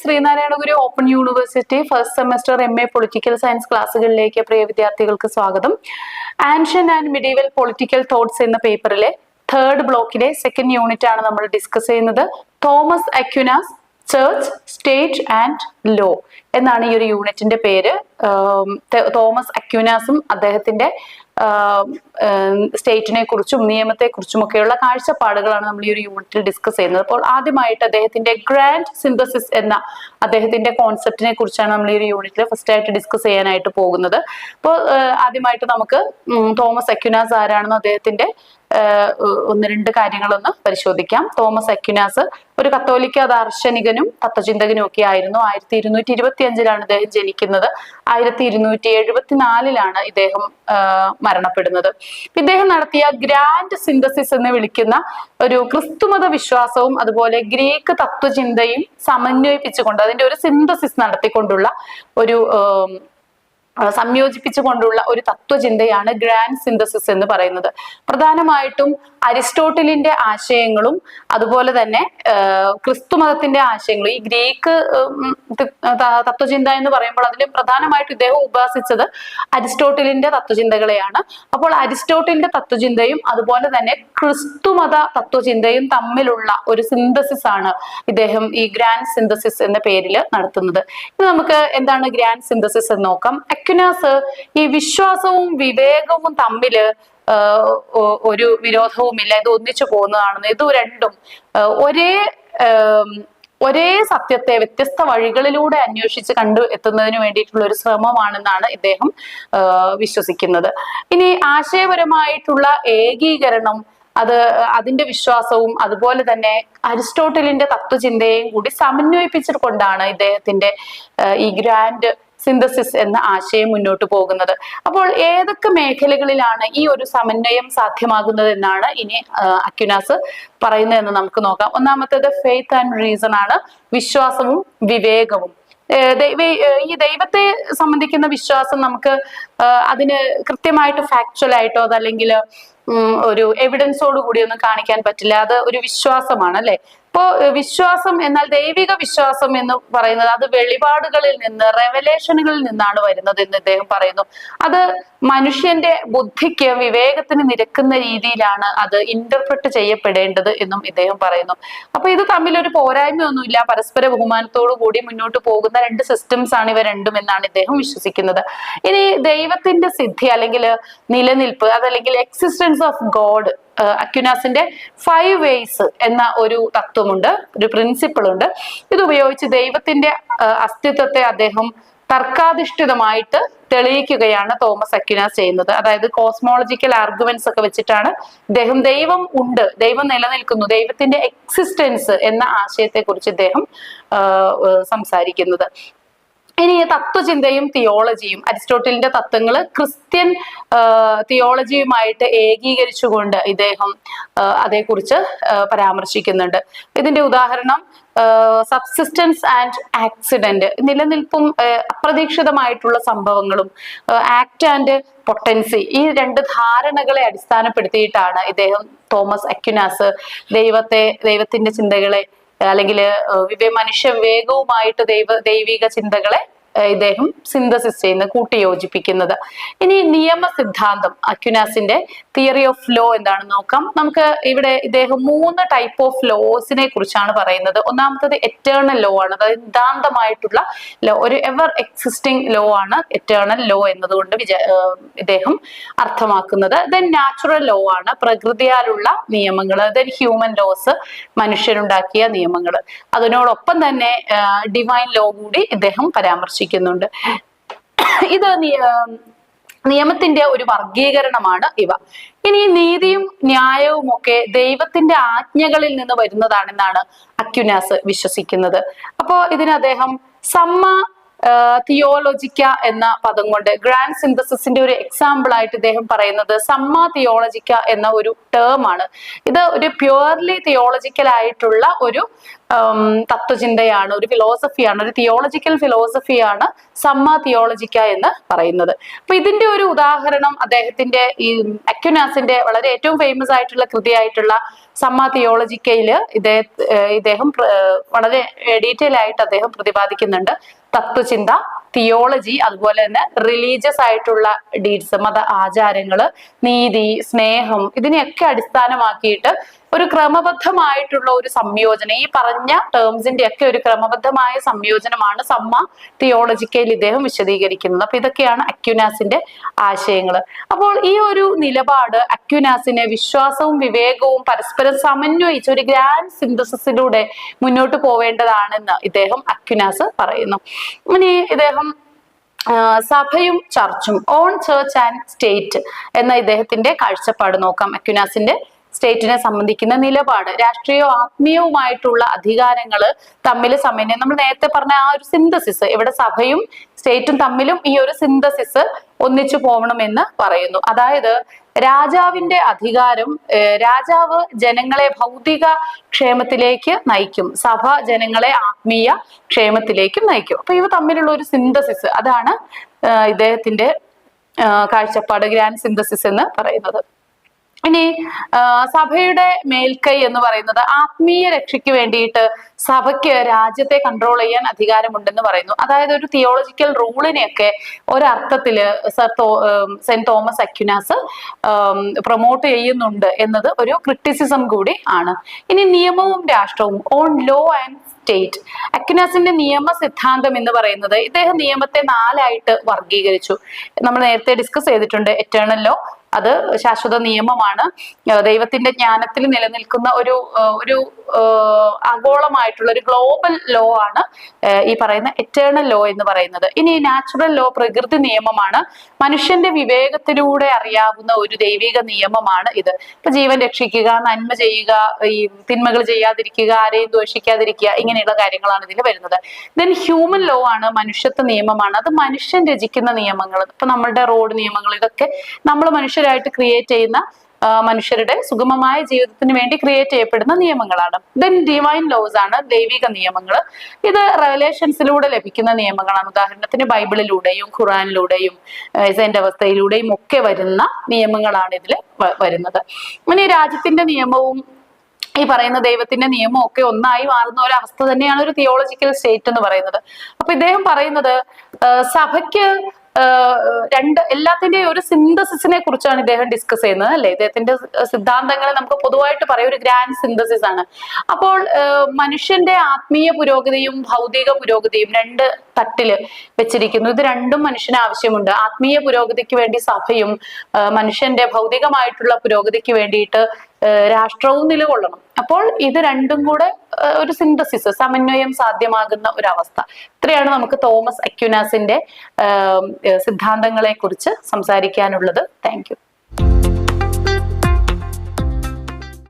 Sreenarayana Guru open university first semester M A political science ക്ലാസ്സുകളിലേക്ക് പ്രിയ വിദ്യാർത്ഥികൾക്ക് സ്വാഗതം. Ancient and medieval political thoughts എന്ന പേപ്പറിലെ തേർഡ് ബ്ലോക്കിലെ സെക്കൻഡ് യൂണിറ്റ് ആണ് നമ്മൾ ഡിസ്കസ് ചെയ്യുന്നത്. Thomas Aquinas church state and law എന്നാണ് ഈ ഒരു യൂണിറ്റിന്റെ പേര്. തോമസ് അക്യുനാസും അദ്ദേഹത്തിന്റെ സ്റ്റേറ്റിനെ കുറിച്ചും നിയമത്തെ കുറിച്ചും ഒക്കെയുള്ള കാഴ്ചപ്പാടുകളാണ് നമ്മൾ ഈ ഒരു യൂണിറ്റിൽ ഡിസ്കസ് ചെയ്യുന്നത്. അപ്പോൾ ആദ്യമായിട്ട് അദ്ദേഹത്തിന്റെ ഗ്രാൻഡ് സിന്തസിസ് എന്ന അദ്ദേഹത്തിന്റെ കോൺസെപ്റ്റിനെ കുറിച്ചാണ് നമ്മൾ ഈ ഒരു യൂണിറ്റിൽ ഫസ്റ്റ് ആയിട്ട് ഡിസ്കസ് ചെയ്യാനായിട്ട് പോകുന്നത്. അപ്പോൾ ആദ്യമായിട്ട് നമുക്ക് തോമസ് അക്യുനാസ് ആരാണെന്ന് അദ്ദേഹത്തിന്റെ ഒന്ന് രണ്ട് കാര്യങ്ങളൊന്ന് പരിശോധിക്കാം. തോമസ് അക്യുനാസ് ഒരു കത്തോലിക്ക ദാർശനികനും തത്വചിന്തകനും ഒക്കെ ആയിരുന്നു. ആയിരത്തി ഇരുന്നൂറ്റി ഇരുപത്തി അഞ്ചിലാണ് ഇദ്ദേഹം ജനിക്കുന്നത്. ആയിരത്തി ഇരുന്നൂറ്റി എഴുപത്തിനാലിലാണ് ഇദ്ദേഹം മരണപ്പെടുന്നത്. ഇദ്ദേഹം നടത്തിയ ഗ്രാൻഡ് സിന്തസിസ് എന്ന് വിളിക്കുന്ന ഒരു ക്രിസ്തുമത വിശ്വാസവും അതുപോലെ ഗ്രീക്ക് തത്വചിന്തയും സമന്വയിപ്പിച്ചുകൊണ്ട് അതിന്റെ ഒരു സിന്തസിസ് നടത്തിക്കൊണ്ടുള്ള ഒരു സംയോജിപ്പിച്ചുകൊണ്ടുള്ള ഒരു തത്വചിന്തയാണ് ഗ്രാൻഡ് സിന്തസിസ് എന്ന് പറയുന്നത്. പ്രധാനമായിട്ടും അരിസ്റ്റോട്ടിലിന്റെ ആശയങ്ങളും അതുപോലെ തന്നെ ക്രിസ്തുമതത്തിന്റെ ആശയങ്ങളും. ഈ ഗ്രീക്ക് തത്വചിന്ത എന്ന് പറയുമ്പോൾ അതിൽ പ്രധാനമായിട്ട് ഇദ്ദേഹം ഉപാസിച്ചത് അരിസ്റ്റോട്ടിലിന്റെ തത്വചിന്തകളെയാണ്. അപ്പോൾ അരിസ്റ്റോട്ടിലിന്റെ തത്വചിന്തയും അതുപോലെ തന്നെ ക്രിസ്തുമത തത്വചിന്തയും തമ്മിലുള്ള ഒരു സിന്തസിസ് ആണ് ഇദ്ദേഹം ഈ ഗ്രാൻഡ് സിന്തസിസ് എന്ന പേരിൽ നടത്തുന്നത്. ഇനി നമുക്ക് എന്താണ് ഗ്രാൻഡ് സിന്തസിസ് എന്ന് നോക്കാം. അക്യുനാസ് ഈ വിശ്വാസവും വിവേകവും തമ്മിൽ ഒരു വിരോധവും ഒരു വിരോധവുമില്ല. ഇത് ഒന്നിച്ചു പോകുന്നതാണെന്ന് ഇത് രണ്ടും ഒരേ ഒരേ സത്യത്തെ വ്യത്യസ്ത വഴികളിലൂടെ അന്വേഷിച്ച് കണ്ടു എത്തുന്നതിന് വേണ്ടിയിട്ടുള്ള ഒരു ശ്രമമാണെന്നാണ് ഇദ്ദേഹം വിശ്വസിക്കുന്നത്. ഇനി ആശയപരമായിട്ടുള്ള ഏകീകരണം അത് അതിന്റെ വിശ്വാസവും അതുപോലെ തന്നെ അരിസ്റ്റോട്ടലിന്റെ തത്വചിന്തയെയും കൂടി സമന്വയിപ്പിച്ചുകൊണ്ടാണ് ഇദ്ദേഹത്തിന്റെ ഈ ഗ്രാൻഡ് സിന്തസിസ് എന്ന ആശയം മുന്നോട്ട് പോകുന്നത്. അപ്പോൾ ഏതൊക്കെ മേഖലകളിലാണ് ഈ ഒരു സമന്വയം സാധ്യമാകുന്നത് എന്നാണ് ഇനി അക്യുനാസ് പറയുന്നതെന്ന് നമുക്ക് നോക്കാം. ഒന്നാമത്തേത് ഫെയ്ത്ത് ആൻഡ് റീസൺ ആണ്. വിശ്വാസവും വിവേകവും. ഈ ദൈവത്തെ സംബന്ധിക്കുന്ന വിശ്വാസം നമുക്ക് അതിന് കൃത്യമായിട്ട് ഫാക്ച്വൽ ആയിട്ടോ അതല്ലെങ്കിൽ ഒരു എവിഡൻസോട് കൂടി ഒന്നും കാണിക്കാൻ പറ്റില്ല. അത് ഒരു വിശ്വാസമാണ് അല്ലെ? ഇപ്പോ വിശ്വാസം എന്നാൽ ദൈവിക വിശ്വാസം എന്ന് പറയുന്നത് അത് വെളിപാടുകളിൽ നിന്ന് റെവലേഷനുകളിൽ നിന്നാണ് വരുന്നത് എന്ന് ഇദ്ദേഹം പറയുന്നു. അത് മനുഷ്യന്റെ ബുദ്ധിക്ക് വിവേകത്തിന് നിരക്കുന്ന രീതിയിലാണ് അത് ഇന്റർപ്രറ്റ് ചെയ്യപ്പെടേണ്ടത് എന്നും ഇദ്ദേഹം പറയുന്നു. അപ്പൊ ഇത് തമ്മിൽ ഒരു പോരായ്മയൊന്നുമില്ല. പരസ്പര ബഹുമാനത്തോടു കൂടി മുന്നോട്ട് പോകുന്ന രണ്ട് സിസ്റ്റംസ് ആണ് ഇവ രണ്ടും എന്നാണ് ഇദ്ദേഹം വിശ്വസിക്കുന്നത്. ഇനി ദൈവത്തിന്റെ സിദ്ധി അല്ലെങ്കിൽ നിലനിൽപ്പ് അതല്ലെങ്കിൽ എക്സിസ്റ്റൻസ് ഓഫ് ഗോഡ് അക്യുനാസിന്റെ ഫൈവ് വേസ് എന്ന ഒരു തത്വമുണ്ട് ഒരു പ്രിൻസിപ്പിൾ ഉണ്ട്. ഇത് ഉപയോഗിച്ച് ദൈവത്തിന്റെ അസ്തിത്വത്തെ അദ്ദേഹം തർക്കാധിഷ്ഠിതമായിട്ട് തെളിയിക്കുകയാണ് തോമസ് അക്യുനാസ് ചെയ്യുന്നത്. അതായത് കോസ്മോളജിക്കൽ ആർഗ്യുമെന്റ്സ് ഒക്കെ വെച്ചിട്ടാണ് ഇദ്ദേഹം ദൈവം ഉണ്ട് ദൈവം നിലനിൽക്കുന്നു ദൈവത്തിന്റെ എക്സിസ്റ്റൻസ് എന്ന ആശയത്തെ കുറിച്ച് ഇദ്ദേഹം സംസാരിക്കുന്നത്. ഇനി തത്വചിന്തയും തിയോളജിയും അരിസ്റ്റോട്ടലിന്റെ തത്വങ്ങൾ ക്രിസ്ത്യൻ തിയോളജിയുമായിട്ട് ഏകീകരിച്ചുകൊണ്ട് ഇദ്ദേഹം അതേക്കുറിച്ച് പരാമർശിക്കുന്നുണ്ട്. ഇതിന്റെ ഉദാഹരണം സബ്സിസ്റ്റൻസ് ആൻഡ് ആക്സിഡന്റ് നിലനിൽപ്പും അപ്രതീക്ഷിതമായിട്ടുള്ള സംഭവങ്ങളും ആക്ട് ആൻഡ് പൊട്ടൻസി ഈ രണ്ട് ധാരണകളെ അടിസ്ഥാനപ്പെടുത്തിയിട്ടാണ് ഇദ്ദേഹം തോമസ് അക്യുനാസ് ദൈവത്തെ ദൈവത്തിന്റെ ചിന്തകളെ അല്ലെങ്കിൽ മനുഷ്യ വേഗവുമായിട്ട് ദൈവ ദൈവിക ചിന്തകളെ ഇദ്ദേഹം സിന്തസിസ് ചെയ്യുന്ന കൂട്ടിയോജിപ്പിക്കുന്നത്. ഇനി നിയമ സിദ്ധാന്തം അക്യുനാസിന്റെ തിയറി ഓഫ് ലോ എന്താണ് നോക്കാം. നമുക്ക് ഇവിടെ ഇദ്ദേഹം മൂന്ന് ടൈപ്പ് ഓഫ് ലോസിനെ കുറിച്ചാണ് പറയുന്നത്. ഒന്നാമത്തത് എറ്റേണൽ ലോ ആണ്. അതായത് സിദ്ധാന്തമായിട്ടുള്ള ലോ ഒരു എവർ എക്സിസ്റ്റിംഗ് ലോ ആണ് എറ്റേണൽ ലോ എന്നതുകൊണ്ട് ഇദ്ദേഹം അർത്ഥമാക്കുന്നത്. ദെൻ നാച്ചുറൽ ലോ ആണ് പ്രകൃതിയാലുള്ള നിയമങ്ങൾ ദെൻ ഹ്യൂമൻ ലോസ് മനുഷ്യരുണ്ടാക്കിയ നിയമങ്ങൾ അതിനോടൊപ്പം തന്നെ ഡിവൈൻ ലോ കൂടി ഇദ്ദേഹം പരാമർശിക്കുന്നുണ്ട് ഇത് നിയമത്തിന്റെ ഒരു വർഗീകരണമാണ് ഇവ. ഇനി നീതിയും ന്യായവും ഒക്കെ ദൈവത്തിന്റെ ആജ്ഞകളിൽ നിന്ന് വരുന്നതാണെന്നാണ് അക്യുനാസ് വിശ്വസിക്കുന്നത്. അപ്പോ ഇതിന് അദ്ദേഹം സമ്മ തിയോളജിക്ക എന്ന പദം കൊണ്ട് ഗ്രാൻഡ് സിന്തസിന്റെ ഒരു എക്സാമ്പിൾ ആയിട്ട് ഇദ്ദേഹം പറയുന്നത് സമ്മ തിയോളജിക്ക എന്ന ഒരു ടേം ആണ്. ഇത് ഒരു പ്യുവർലി തിയോളജിക്കൽ ആയിട്ടുള്ള ഒരു തത്വചിന്തയാണ് ഒരു ഫിലോസഫിയാണ് ഒരു തിയോളജിക്കൽ ഫിലോസഫിയാണ് സമ്മ തിയോളജിക്ക എന്ന് പറയുന്നത്. അപ്പൊ ഇതിന്റെ ഒരു ഉദാഹരണം അദ്ദേഹത്തിന്റെ ഈ അക്യുനാസിന്റെ വളരെ ഏറ്റവും ഫേമസ് ആയിട്ടുള്ള കൃതിയായിട്ടുള്ള സമ്മ തിയോളജിക്കയിൽ ഇദ്ദേഹ ഇദ്ദേഹം വളരെ ഡീറ്റെയിൽ ആയിട്ട് അദ്ദേഹം പ്രതിപാദിക്കുന്നുണ്ട്. തത്വചിന്ത തിയോളജി അതുപോലെ തന്നെ റിലീജിയസ് ആയിട്ടുള്ള ഡീഡ്സ് മത ആചാരങ്ങൾ നീതി സ്നേഹം ഇതിനെയൊക്കെ അടിസ്ഥാനമാക്കിയിട്ട് ഒരു ക്രമബദ്ധമായിട്ടുള്ള ഒരു സംയോജനം. ഈ പറഞ്ഞ ടേംസിന്റെ ഒക്കെ ഒരു ക്രമബദ്ധമായ സംയോജനമാണ് സമ്മ തിയോളജിക്കയിൽ ഇദ്ദേഹം വിശദീകരിക്കുന്നത്. അപ്പൊ ഇതൊക്കെയാണ് അക്യുനാസിന്റെ ആശയങ്ങൾ അപ്പോൾ ഈ ഒരു നിലപാട് അക്യുനാസിനെ വിശ്വാസവും വിവേകവും പരസ്പരം സമന്വയിച്ച് ഒരു ഗ്രാൻഡ് സിന്തസിസിലൂടെ മുന്നോട്ട് പോവേണ്ടതാണെന്ന് ഇദ്ദേഹം അക്യുനാസ് പറയുന്നു. ഇനി ഇദ്ദേഹം സഭയും ചർച്ചും ഓൺ ചേർച്ച് ആൻഡ് സ്റ്റേറ്റ് എന്ന ഇദ്ദേഹത്തിന്റെ കാഴ്ചപ്പാട് നോക്കാം. അക്യുനാസിന്റെ സ്റ്റേറ്റിനെ സംബന്ധിക്കുന്ന നിലപാട് രാഷ്ട്രീയവും ആത്മീയവുമായിട്ടുള്ള അധികാരങ്ങൾ തമ്മിൽ സമന്വയം. നമ്മൾ നേരത്തെ പറഞ്ഞ ആ ഒരു സിന്തസിസ് ഇവിടെ സഭയും സ്റ്റേറ്റും തമ്മിലും ഈ ഒരു സിന്തസിസ് ഒന്നിച്ചു പോകണമെന്ന് പറയുന്നു. അതായത് രാജാവിന്റെ അധികാരം രാജാവ് ജനങ്ങളെ ഭൗതിക ക്ഷേമത്തിലേക്ക് നയിക്കും. സഭ ജനങ്ങളെ ആത്മീയ ക്ഷേമത്തിലേക്കും നയിക്കും. അപ്പൊ ഇവ തമ്മിലുള്ള ഒരു സിന്തസിസ് അതാണ് ഇദ്ദേഹത്തിന്റെ കാഴ്ചപ്പാട് ഗ്രാൻഡ് സിന്തസിസ് എന്ന് പറയുന്നത്. ഇനി സഭയുടെ മേൽക്കൈ എന്ന് പറയുന്നത് ആത്മീയ രക്ഷയ്ക്ക് വേണ്ടിയിട്ട് സഭയ്ക്ക് രാജ്യത്തെ കൺട്രോൾ ചെയ്യാൻ അധികാരമുണ്ടെന്ന് പറയുന്നു. അതായത് ഒരു തിയോളജിക്കൽ റൂളിനെയൊക്കെ ഒരർത്ഥത്തിൽ sir saint Thomas Aquinas promote ചെയ്യുന്നുണ്ട് എന്നത് ഒരു ക്രിറ്റിസിസം കൂടി ആണ്. ഇനി നിയമവും രാഷ്ട്രവും ഓൺ ലോ ആൻഡ് സ്റ്റേറ്റ് അക്യുനാസിന്റെ നിയമ സിദ്ധാന്തം എന്ന് പറയുന്നത് ഇദ്ദേഹം നിയമത്തെ നാലായിട്ട് വർഗീകരിച്ചു നമ്മൾ നേരത്തെ ഡിസ്കസ് ചെയ്തിട്ടുണ്ട് എറ്റേണൽ ലോ അത് ശാശ്വത നിയമമാണ്. ദൈവത്തിന്റെ ജ്ഞാനത്തിൽ നിലനിൽക്കുന്ന ഒരു ഒരു ആഗോളമായിട്ടുള്ള ഒരു ഗ്ലോബൽ ലോ ആണ് ഈ പറയുന്ന എറ്റേണൽ ലോ എന്ന് പറയുന്നത്. ഇനി നാച്ചുറൽ ലോ പ്രകൃതി നിയമമാണ്. മനുഷ്യന്റെ വിവേകത്തിലൂടെ അറിയാവുന്ന ഒരു ദൈവിക നിയമമാണ് ഇത്. ഇപ്പൊ ജീവൻ രക്ഷിക്കുക നന്മ ചെയ്യുക ഈ തിന്മകൾ ചെയ്യാതിരിക്കുക ആരെയും ദോഷിക്കാതിരിക്കുക ഇങ്ങനെയുള്ള കാര്യങ്ങളാണ് ഇതിൽ വരുന്നത്. ദെൻ ഹ്യൂമൻ ലോ ആണ് മനുഷ്യത്വ നിയമമാണ്. അത് മനുഷ്യൻ രചിക്കുന്ന നിയമങ്ങൾ. ഇപ്പൊ നമ്മളുടെ റോഡ് നിയമങ്ങൾ ഇതൊക്കെ നമ്മൾ മനുഷ്യരായിട്ട് ക്രിയേറ്റ് ചെയ്യുന്ന മനുഷ്യരുടെ സുഗമമായ ജീവിതത്തിന് വേണ്ടി ക്രിയേറ്റ് ചെയ്യപ്പെടുന്ന നിയമങ്ങളാണ്. ദെൻ ഡിവൈൻ ലോസ് ആണ് ദൈവിക നിയമങ്ങൾ ഇത് റെവലേഷൻസിലൂടെ ലഭിക്കുന്ന നിയമങ്ങളാണ്. ഉദാഹരണത്തിന് ബൈബിളിലൂടെയും ഖുറാനിലൂടെയും ഇസൈന്റെ അവസ്ഥയിലൂടെയും ഒക്കെ വരുന്ന നിയമങ്ങളാണ് ഇതിൽ വരുന്നത്. ഇനി രാജ്യത്തിന്റെ നിയമവും ഈ പറയുന്ന ദൈവത്തിന്റെ നിയമം ഒക്കെ ഒന്നായി മാറുന്ന ഒരു അവസ്ഥ തന്നെയാണ് ഒരു തിയോളജിക്കൽ സ്റ്റേറ്റ് എന്ന് പറയുന്നത്. അപ്പൊ ഇദ്ദേഹം പറയുന്നത് സഭയ്ക്ക് രണ്ട് എല്ലാത്തിന്റെയും ഒരു സിന്തസിസിനെ കുറിച്ചാണ് ഇദ്ദേഹം ഡിസ്കസ് ചെയ്യുന്നത് അല്ലെ? ഇദ്ദേഹത്തിന്റെ സിദ്ധാന്തങ്ങളെ നമുക്ക് പൊതുവായിട്ട് പറയാം. ഒരു ഗ്രാൻഡ് സിന്തസിസ് ആണ്. അപ്പോൾ മനുഷ്യന്റെ ആത്മീയ പുരോഗതിയും ഭൗതിക പുരോഗതിയും രണ്ട് തട്ടിൽ വെച്ചിരിക്കുന്നു. ഇത് രണ്ടും മനുഷ്യന് ആവശ്യമുണ്ട്. ആത്മീയ പുരോഗതിക്ക് വേണ്ടി സഭയും മനുഷ്യന്റെ ഭൗതികമായിട്ടുള്ള പുരോഗതിക്ക് വേണ്ടിയിട്ട് രാഷ്ട്രവും നിലകൊള്ളണം. അപ്പോൾ ഇത് രണ്ടും കൂടെ ഒരു സിന്തസിസ് സമന്വയം സാധ്യമാകുന്ന ഒരു അവസ്ഥ ഇത്രയാണ് നമുക്ക് തോമസ് അക്യുനാസിന്റെ സിദ്ധാന്തങ്ങളെ കുറിച്ച് സംസാരിക്കാനുള്ളത്. താങ്ക്